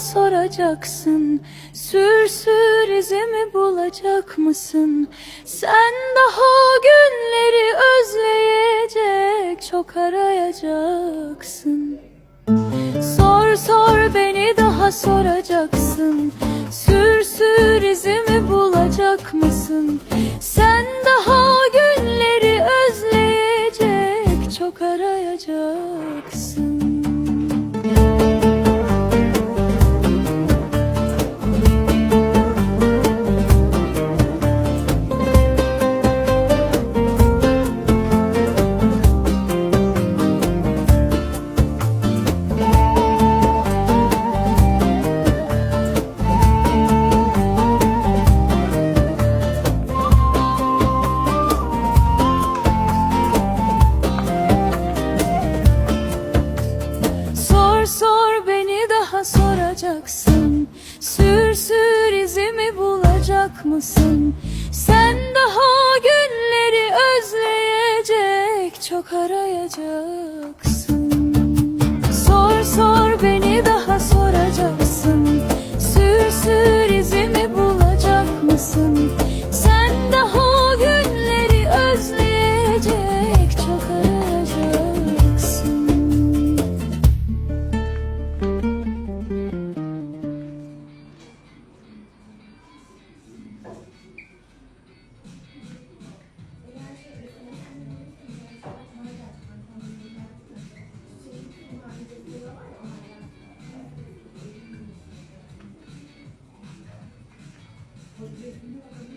soracaksın. Sür sür izimi bulacak mısın? Sen daha günleri özleyecek Çok arayacaksın. Sor sor beni daha soracaksın. Sür sür izimi bulacak mısın? Sen daha günleri özleyecek Çok arayacaksın soracaksın? Sür sür izimi bulacak mısın? Sen daha günleri özleyecek Çok arayacaksın. Sor sor beni daha soracaksın. Sür sür izimi bulacak mısın Okay.